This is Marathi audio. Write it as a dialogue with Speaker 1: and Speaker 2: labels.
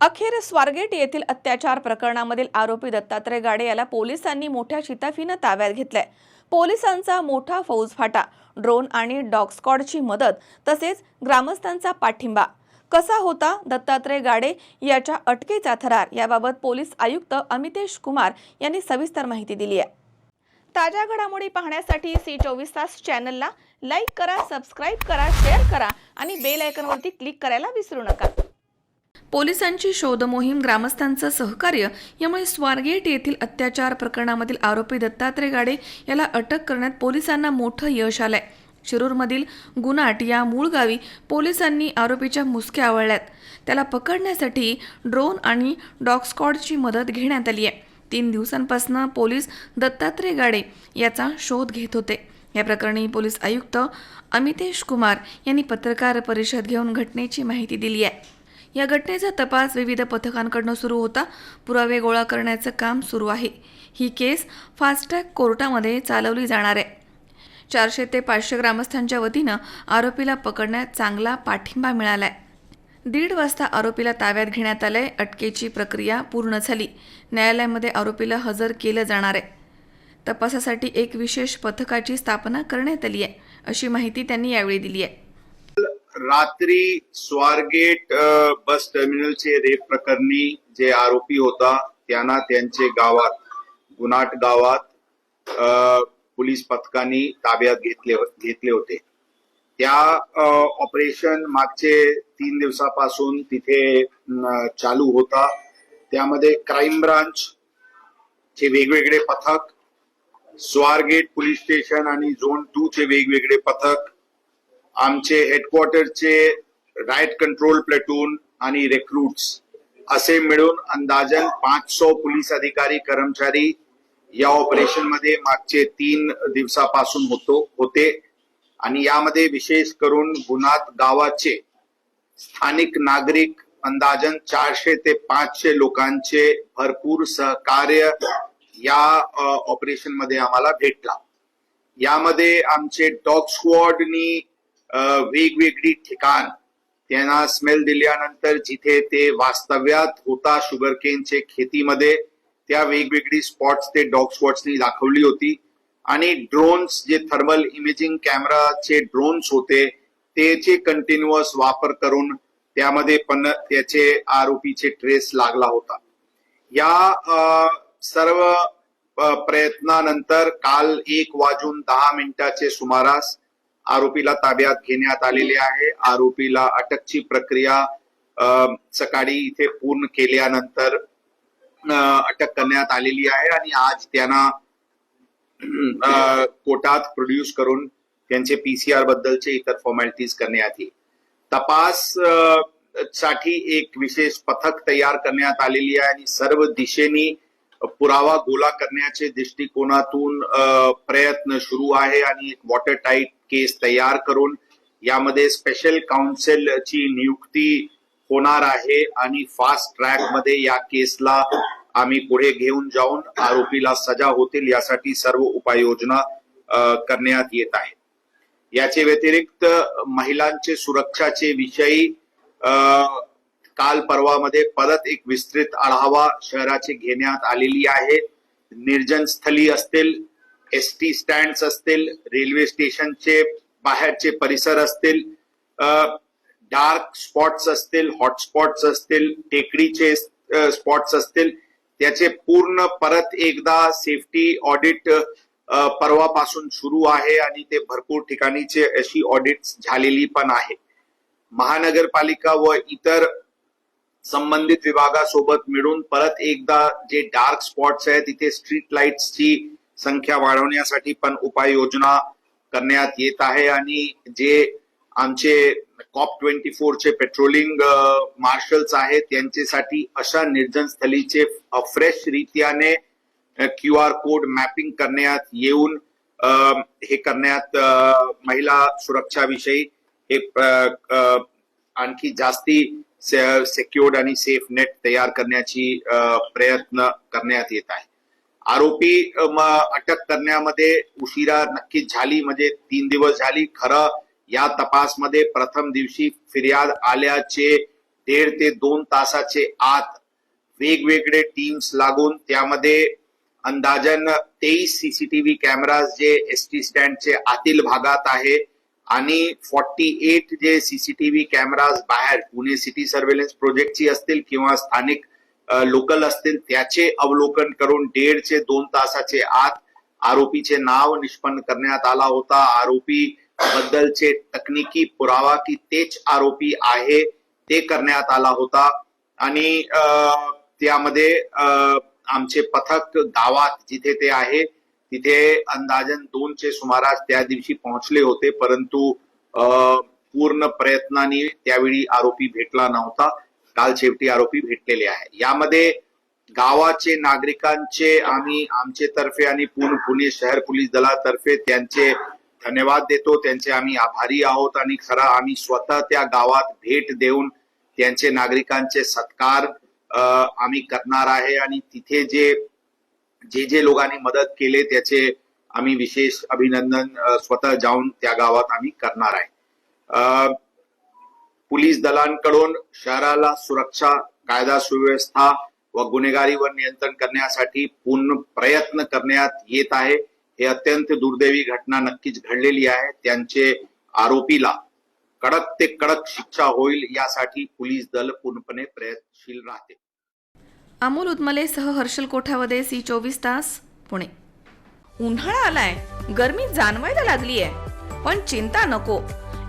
Speaker 1: अखेर स्वारगेट येथील अत्याचार प्रकरणामधील आरोपी दत्तात्रय गाडे याला पोलिसांनी मोठ्या शिताफीनं ताब्यात घेतलंय. पोलिसांचा मोठा फौजफाटा ड्रोन आणि डॉग स्कॉडची मदत तसेच ग्रामस्थांचा पाठिंबा. कसा होता दत्तात्रय गाडे याच्या अटकेचा थरार? याबाबत पोलीस आयुक्त अमितेश कुमार यांनी सविस्तर माहिती दिली आहे. ताज्या घडामोडी पाहण्यासाठी सी चोवीस तास चॅनलला लाईक करा सबस्क्राईब करा शेअर करा आणि बेल आयकनवरती क्लिक करायला विसरू नका. पोलिसांची शोध मोहीम ग्रामस्थांचं सहकार्य यामुळे स्वारगेट येथील अत्याचार प्रकरणामधील आरोपी दत्तात्रय गाडे याला अटक करण्यात पोलिसांना मोठं यश आलंय. शिरूरमधील गुनाट या मूळ गावी पोलिसांनी आरोपीच्या मुसक्या आवळल्यात. त्याला पकडण्यासाठी ड्रोन आणि डॉगस्कॉडची मदत घेण्यात आली आहे. तीन दिवसांपासून पोलीस दत्तात्रय गाडे याचा शोध घेत होते. या प्रकरणी पोलीस आयुक्त अमितेश कुमार यांनी पत्रकार परिषद घेऊन घटनेची माहिती दिली आहे. या घटनेचा तपास विविध पथकांकडून सुरू होता. पुरावे गोळा करण्याचं काम सुरू आहे. ही केस फास्ट्रॅक कोर्टामध्ये चालवली जाणार आहे. चारशे ते पाचशे ग्रामस्थांच्या वतीनं आरोपीला पकडण्यात चांगला पाठिंबा मिळालाय. दीड वाजता आरोपीला ताब्यात घेण्यात आलंय. अटकेची प्रक्रिया पूर्ण झाली. न्यायालयामध्ये आरोपीला हजर केलं जाणार आहे. तपासासाठी एक विशेष पथकाची स्थापना करण्यात आली आहे अशी माहिती त्यांनी यावेळी दिली आहे.
Speaker 2: रात्री स्वारगेट बस टर्मिनलचे रेप प्रकरणी जे आरोपी होता त्यांना त्यांचे गावात गुनाट गावात अ, पोलीस पथकांनी ताब्यात घेतले घेतले होते. त्या ऑपरेशन मागचे तीन दिवसापासून तिथे चालू होता. त्यामध्ये क्राईम ब्रांच चे वेगवेगळे पथक स्वारगेट पोलीस स्टेशन आणि झोन टू चे वेगवेगळे पथक आमचे हेडक्वार्टरचे राईट कंट्रोल प्लेटून आणि रेक्रुट्स असे मिळून अंदाजन पाचशे पोलीस अधिकारी कर्मचारी या ऑपरेशनमध्ये मागचे तीन दिवसापासून होतो होते. आणि यामध्ये विशेष करून गुन्हात गावाचे स्थानिक नागरिक अंदाजन चारशे ते पाचशे लोकांचे भरपूर सहकार्य या ऑपरेशनमध्ये आम्हाला भेटला. यामध्ये आमचे डॉग स्क्वॉडनी वेगवेगळी ठिकाण. त्यांना स्मेल दिल्यानंतर जिथे ते वास्तव्यात होता शुगरकेनचे खेतीमध्ये त्या वेगवेगळी स्पॉट्स ते डॉग स्पॉट्सनी दाखवली होती. आणि ड्रोन्स जे थर्मल इमेजिंग कॅमेराचे ड्रोन्स होते त्याचे कंटिन्युअस वापर करून त्यामध्ये पण त्याचे आरोपीचे ट्रेस लागला होता. या सर्व प्रयत्नानंतर काल एक वाजून दहा मिनिटाचे सुमारास आरोपीला ताब्यात घेण्यात आलेले आहे. आरोपीला अटकची प्रक्रिया सकाळी इथे पूर्ण केल्यानंतर अटक करण्यात आलेली आहे आणि आज त्यांना कोर्टात प्रोड्यूस करून त्यांचे पीसीआर बद्दलचे इतर फॉर्मॅलिटीज करण्यात येईल. तपाससाठी एक विशेष पथक तयार करण्यात आलेली आहे आणि सर्व दिशेनी पुरावा गोळा करण्याचे दृष्टिकोनातून प्रयत्न सुरू आहे आणि एक वॉटर टाईट केस तयार करून यामध्ये स्पेशल काउन्सिलची नियुक्ती होणार आहे आणि फास्ट ट्रॅकमध्ये या केसला आम्ही पुढे घेऊन जाऊन आरोपीला सजा होतील यासाठी सर्व उपाययोजना करण्यात येत आहे याचे व्यतिरिक्त महिलांचे सुरक्षाचे विषयी काल परवामध्ये परत एक विस्तृत आढावा शहराचे घेण्यात आलेली आहे. निर्जन स्थली असतील एस टी स्टँड असतील रेल्वे स्टेशनचे बाहेरचे परिसर असतील डार्क स्पॉट्स असतील हॉटस्पॉट्स असतील टेकडीचे स्पॉट्स असतील त्याचे पूर्ण परत एकदा सेफ्टी ऑडिट परवापासून सुरू आहे आणि ते भरपूर ठिकाणीचे अशी ऑडिट झालेली पण आहे. महानगरपालिका व इतर संबंधित विभागासोबत मिळून परत एकदा जे डार्क स्पॉट्स आहेत तिथे स्ट्रीट लाईट्सची संख्या वाढवण्यासाठी पण उपाययोजना करण्यात येत आहे आणि जे आमचे कॉप ट्वेंटी फोरचे पेट्रोलिंग मार्शल्स आहेत त्यांच्यासाठी अशा निर्जन स्थलीचे फ्रेश रित्याने क्यू आर कोड मॅपिंग करण्यात येऊन हे करण्यात महिला सुरक्षाविषयी हे आणखी जास्ती सेक्युर्ड आणि सेफ नेट तयार करण्याची प्रयत्न करण्यात येत आहे. आरोपी अटक करण्यामध्ये उशिरा नक्कीच झाली म्हणजे तीन दिवस झाली. खरं या तपासमध्ये प्रथम दिवशी फिर्याद आल्याचे दीड ते दोन तासाचे आत वेगवेगळे टीम्स लागून त्यामध्ये अंदाजन तेवीस सीसीटीव्ही कॅमेराज जे एस टी स्टँडचे आतील भागात आहे आणि फॉर्टी एट जे सीसीटीव्ही कॅमेराज बाहेर पुणे सिटी सर्व्हेलन्स प्रोजेक्टची असतील किंवा स्थानिक लोकल असतील त्याचे अवलोकन करून दीडचे दोन तासाचे आत आरोपीचे नाव निष्पन्न करण्यात आला होता. आरोपी बद्दलचे तकनिकी पुरावा की तेच आरोपी आहे ते करण्यात आला होता. आणि अं, त्यामध्ये अं, आमचे पथक गावात जिथे ते आहे तिथे अंदाजन दोनचे सुमारास त्या दिवशी पोहोचले होते परंतु अं, पूर्ण प्रयत्नाने त्यावेळी आरोपी भेटला नव्हता. काल शेवटी आरोपी भेटलेले आहे यामध्ये गावाचे नागरिकांचे आम्ही आमचे तर्फे आणि पूर्ण पुणे शहर पोलीस दलातर्फे त्यांचे धन्यवाद देतो. त्यांचे आम्ही आभारी आहोत आणि खरा आम्ही स्वतः त्या गावात भेट देऊन त्यांचे नागरिकांचे सत्कार आम्ही करणार आहे आणि तिथे जे जे जे लोकांनी मदत केले त्याचे आम्ही विशेष अभिनंदन स्वतः जाऊन त्या गावात आम्ही करणार आहे. पोलीस दलांकडून शहराला सुरक्षा कायदा सुव्यवस्था व गुन्हेगारीवर नियंत्रण करण्यासाठी पूर्ण प्रयत्न करण्यात येत आहे. हे अत्यंत दुर्दैवी घटना नक्कीच घडलेली आहे. त्यांचे आरोपीला कडक ते कडक शिक्षा होईल यासाठी पोलीस दल पूर्णपणे प्रयत्नशील राहते.
Speaker 1: अमोल उदमलेसह हर्षल कोठावदे सी चोवीस तास पुणे. उन्हाळा आलाय. गर्मी जाणवायला लागली आहे पण चिंता नको.